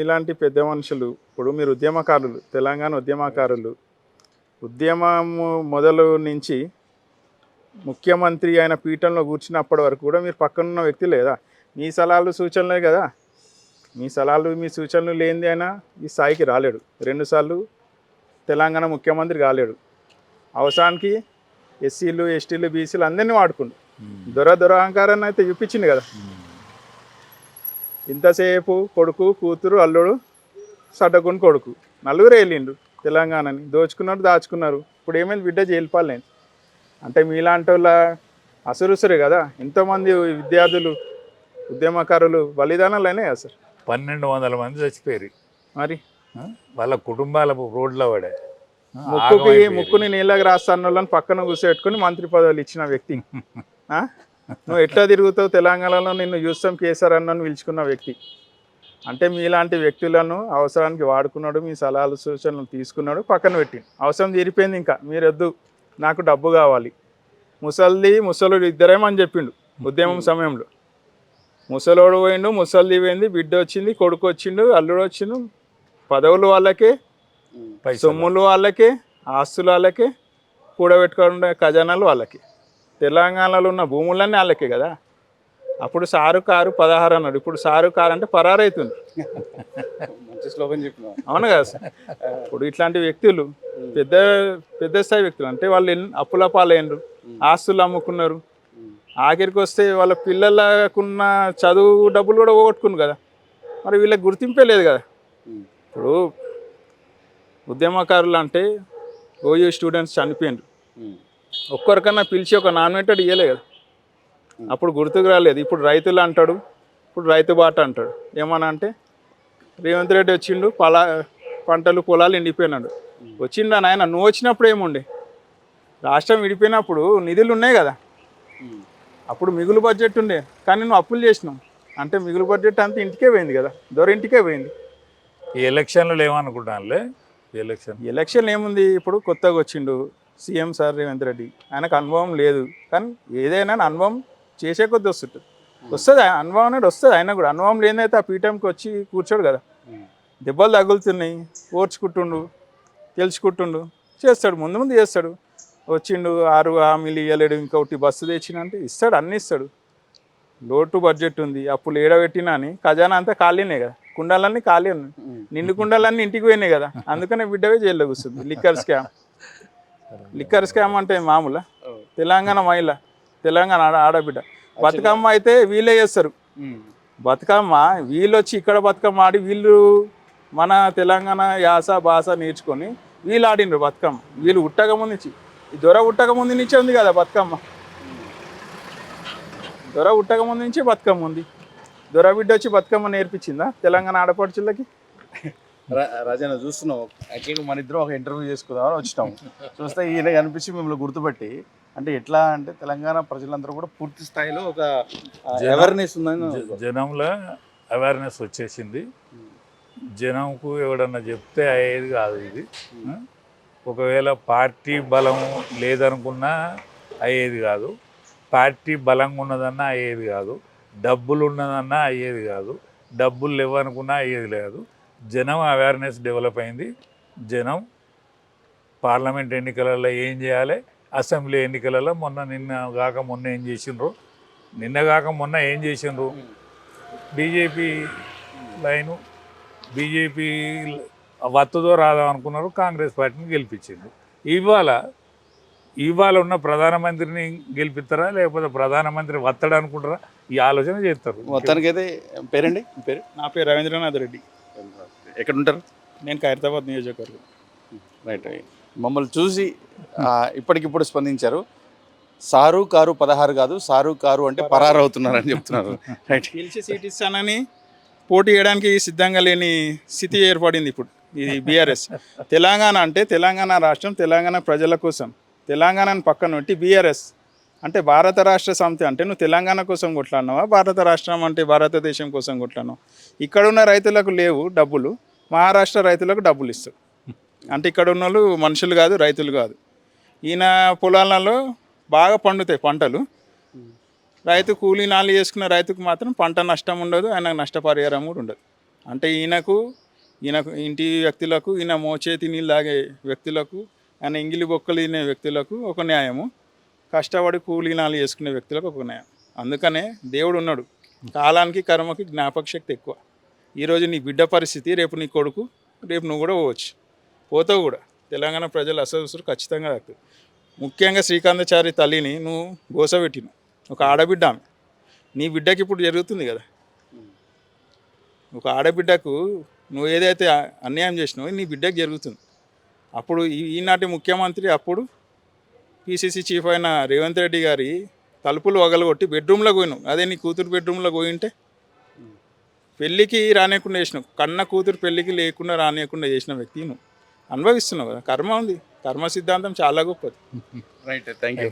ఇలాంటి పెద్ద మనుషులు ఇప్పుడు మీరు ఉద్యమకారులు తెలంగాణ ఉద్యమకారులు. ఉద్యమము మొదలు నుంచి ముఖ్యమంత్రి అయిన పీఠంలో కూర్చున్నప్పటి వరకు కూడా మీరు పక్కనున్న వ్యక్తి లేదా? మీ సలహాలు సూచనలే కదా. మీ సలహాలు మీ సూచనలు లేనిది అయినా ఈ స్థాయికి రాలేడు. రెండుసార్లు తెలంగాణ ముఖ్యమంత్రి కాలేడు. అవసరానికి ఎస్సీలు ఎస్టీలు బీసీలు అందరినీ వాడుకుండు. దొర దొర అహంకారాన్ని అయితే చూపించింది కదా. ఇంతసేపు కొడుకు కూతురు అల్లుడు సడ్డకుని కొడుకు. నలుగురు వెళ్ళిండు తెలంగాణని. దోచుకున్నారు దాచుకున్నారు. ఇప్పుడు ఏమైంది? బిడ్డ జైలుపాలేండి అంటే మీలాంటి వాళ్ళ అసురుసురే కదా. ఎంతోమంది విద్యార్థులు ఉద్యమకారులు బలిదానాలు అయినాయి కదా సార్? పన్నెండు వందల మంది చచ్చిపోయారు మరి? వాళ్ళ కుటుంబాల రోడ్ల పడే. ముక్కుకి. ముక్కుని నీళ్ళకి రాస్తాను వాళ్ళని పక్కన కూర్చోబెట్టుకుని మంత్రి పదవులు ఇచ్చిన వ్యక్తి? నువ్వు ఎట్లా తిరుగుతావు? తెలంగాణలో నిన్ను చూస్తాం కేసీఆర్ అన్నను పిలుచుకున్న వ్యక్తి. అంటే మీలాంటి వ్యక్తులను అవసరానికి వాడుకున్నాడు మీ సలహాలు సూచనలు తీసుకున్నాడు పక్కన పెట్టి అవసరం తీరిపోయింది ఇంకా. మీరొద్దు నాకు డబ్బు కావాలి. ముసల్ది ముసలుడు ఇద్దరేమని చెప్పిండు ఉద్యమం సమయంలో. ముసలోడు పోయిండు ముసల్ది పోయింది బిడ్డ వచ్చింది కొడుకు వచ్చిండు అల్లుడు వచ్చిండు. పదవులు వాళ్ళకే. సొమ్ములు వాళ్ళకే ఆస్తులు వాళ్ళకే కూడబెట్టుకునే ఖజానాలు వాళ్ళకి. తెలంగాణలో ఉన్న భూములన్నీ వాళ్ళకే కదా. అప్పుడు సారు కారు పదహారు అన్నాడు. ఇప్పుడు సారు కారు అంటే పరారైతుంది మంచి శ్లోకం చెప్పినావు. అవును కదా. సార్ ఇప్పుడు ఇట్లాంటి వ్యక్తులు పెద్ద పెద్ద స్థాయి వ్యక్తులు అంటే వాళ్ళు అప్పుల పాలైనరు ఆస్తులు అమ్ముకున్నారు. ఆఖరికి వస్తే వాళ్ళ పిల్లలకున్న చదువు డబ్బులు కూడా పోగొట్టుకున్నారు కదా. మరి వీళ్ళకి గుర్తింపే లేదు కదా. ఇప్పుడు ఉద్యమకారులు అంటే ఓయూ స్టూడెంట్స్ చనిపోయిండ్రు ఒక్కరికన్నా పిలిచి ఒక నామినేటెడ్ ఇవ్వలే కదా. అప్పుడు గుర్తుకు రాలేదు. ఇప్పుడు రైతులు అంటాడు ఇప్పుడు రైతు బాట అంటాడు. ఏమన్నా అంటే రేవంత్ రెడ్డి వచ్చిండు పొలా పంటలు పొలాలు ఎండిపోయినాడు. వచ్చిండా నాయన? నువ్వు వచ్చినప్పుడు ఏముండే? రాష్ట్రం విడిపోయినప్పుడు నిధులు ఉన్నాయి కదా. అప్పుడు మిగులు బడ్జెట్ ఉండే. కానీ నువ్వు అప్పులు చేసినావు. అంటే మిగులు బడ్జెట్ అంతా ఇంటికే పోయింది కదా. దొర ఇంటికే పోయింది. ఈ ఎలక్షన్లు ఏమనుకుంటానులే ఎలక్షన్. ఎలక్షన్ ఏముంది? ఇప్పుడు కొత్తగా వచ్చిండు. CM sir Revanth Reddy. ఆయనకు అనుభవం లేదు. కానీ ఏదైనా అనుభవం చేసే కొద్ది వస్తుంటుంది వస్తుంది. అనుభవం అనేది వస్తుంది. ఆయన కూడా అనుభవం లేదైతే ఆ పీఠంకి వచ్చి కూర్చోడు కదా. దెబ్బలు తగులుతున్నాయి. ఓర్చుకుంటుండు. తెలుసుకుంటుండు చేస్తాడు. ముందు ముందు చేస్తాడు. వచ్చిండు ఆరు హామీలు ఇవ్వలేడు ఇంకొకటి బస్సు తెచ్చినంటే ఇస్తాడు. అన్నీ ఇస్తాడు. లోటు బడ్జెట్ ఉంది. అప్పులు ఏడబెట్టినా అని ఖజానా అంతా ఖాళీనే కదా. కుండాలన్నీ ఖాళీ ఉన్నాయి. నిండు కుండాలన్నీ ఇంటికి పోయినాయి కదా. అందుకనే బిడ్డవే జైల్లో కూర్చుంది. Liquor scam. లిక్కర్ స్కామ్ అంటే మామూలా? తెలంగాణ మహిళ తెలంగాణ ఆడ ఆడబిడ్డ. బతుకమ్మ అయితే వీళ్ళే చేస్తారు. బతుకమ్మ వీళ్ళు వచ్చి ఇక్కడ బతుకమ్మ ఆడి వీళ్ళు మన తెలంగాణ యాస భాష నేర్చుకొని వీళ్ళు ఆడిండ్రు బతుకమ్మ. వీళ్ళు ఉట్టక ముందు నుంచి. దొర ఉట్టక ముందు నుంచే ఉంది కదా బతుకమ్మ. దొర ఉట్టక ముందు నుంచి బతుకమ్మ ఉంది. దొర బిడ్డ వచ్చి బతుకమ్మ నేర్పించిందా? తెలంగాణ ఆడపడుచులకి? రాజన్న చూస్తున్నావు. యాక్చువల్గా మన ఇద్దరం ఒక ఇంటర్వ్యూ చేసుకుందామని వచ్చినాం. చూస్తే ఈయన కనిపించి మిమ్మల్ని గుర్తుపెట్టి అంటే ఎట్లా అంటే తెలంగాణ ప్రజలందరూ కూడా పూర్తి స్థాయిలో ఒక అవేర్నెస్ ఉందని జనంలో అవేర్నెస్ వచ్చేసింది. జనంకు ఎవడన్నా చెప్తే అయ్యేది కాదు ఇది. ఆ? ఒకవేళ పార్టీ బలం లేదనుకున్నా అయ్యేది కాదు. పార్టీ బలంగా ఉన్నదన్నా అయ్యేది కాదు. డబ్బులు ఉన్నదన్నా అయ్యేది కాదు. డబ్బులు లేవనుకున్నా అయ్యేది లేదు. జనం అవేర్నెస్ డెవలప్ అయింది. జనం పార్లమెంట్ ఎన్నికలలో ఏం చేయాలి? అసెంబ్లీ ఎన్నికలలో మొన్న నిన్న కాక మొన్న ఏం చేసిండ్రు? నిన్న కాక మొన్న ఏం చేసిండ్రు? బీజేపీ లైను బీజేపీ వత్తుదో రాదాం అనుకున్నారు కాంగ్రెస్ పార్టీని గెలిపించింది ఇవాళ ఇవాళ ఉన్న ప్రధానమంత్రిని గెలిపిస్తారా లేకపోతే ప్రధానమంత్రి వత్తడు అనుకుంటారా ఈ ఆలోచన చేస్తారు. మొత్తానికి అయితే పేరండి? మీ పేరు? నా పేరు రవీంద్రనాథ్ రెడ్డి. ఎక్కడ ఉంటారు నేను ఖైరతాబాద్ నియోజకవర్గం. రైట్ మమ్మల్ని చూసి ఇప్పటికిప్పుడు స్పందించారు. సారు కారు పదహారు కాదు సారు కారు అంటే పరారు అవుతున్నారని చెప్తున్నారు. రైట్. గెలిచి సీట్ ఇస్తానని పోటీ చేయడానికి సిద్ధంగా లేని స్థితి ఏర్పడింది ఇప్పుడు ఇది బీఆర్ఎస్. తెలంగాణ అంటే తెలంగాణ రాష్ట్రం తెలంగాణ ప్రజల కోసం తెలంగాణను పక్కన పెట్టి బీఆర్ఎస్ అంటే భారత రాష్ట్ర సమితి అంటే నువ్వు తెలంగాణ కోసం కొట్లాడినావా? భారత రాష్ట్రం అంటే భారతదేశం కోసం కొట్లాడినావు. ఇక్కడున్న రైతులకు లేవు డబ్బులు. మహారాష్ట్ర రైతులకు డబ్బులు ఇస్తావు అంటే ఇక్కడ ఉన్న వాళ్ళు మనుషులు కాదు రైతులు కాదు. ఈయన పొలాలలో బాగా పండుతాయి పంటలు. రైతు కూలీ నాలు చేసుకున్న రైతుకు మాత్రం పంట నష్టం ఉండదు ఆయన నష్టపరిహారం కూడా ఉండదు. అంటే ఈయనకు ఈయనకు ఇంటి వ్యక్తులకు ఈయన మోచేతి నీళ్ళు తాగే వ్యక్తులకు ఆయన ఇంగిలి బొక్కలు తినే వ్యక్తులకు ఒక న్యాయము. కష్టపడి కూలీనాలు చేసుకునే వ్యక్తులకు ఒక అందుకనే దేవుడు ఉన్నాడు. కాలానికి కర్మకి జ్ఞాపక శక్తి ఎక్కువ. ఈరోజు నీ బిడ్డ పరిస్థితి రేపు నీ కొడుకు రేపు నువ్వు కూడా పోవచ్చు. పోతావు కూడా. తెలంగాణ ప్రజలు అసలు ఖచ్చితంగా తాకుతారు ముఖ్యంగా శ్రీకాంతచారి తల్లిని నువ్వు గోసబెట్టిన ఒక ఆడబిడ్డ ఆమె. నీ బిడ్డకి ఇప్పుడు జరుగుతుంది కదా. ఒక ఆడబిడ్డకు నువ్వు ఏదైతే అన్యాయం చేసినావో నీ బిడ్డకు జరుగుతుంది. అప్పుడు ఈ- ఈనాటి ముఖ్యమంత్రి అప్పుడు పిసిసి చీఫ్ అయిన రేవంత్ రెడ్డి గారి తలుపులు వగలగొట్టి బెడ్రూమ్లో పోయినావు అదే నీ కూతురు బెడ్రూమ్లో పోయింటే పెళ్ళికి రానియకుండా చేసినావు. కన్న కూతురు పెళ్ళికి లేకుండా రానియకుండా చేసిన వ్యక్తి నువ్వు. అనుభవిస్తున్నావు కదా. కర్మ ఉంది. కర్మ సిద్ధాంతం చాలా గొప్పది. Right thank you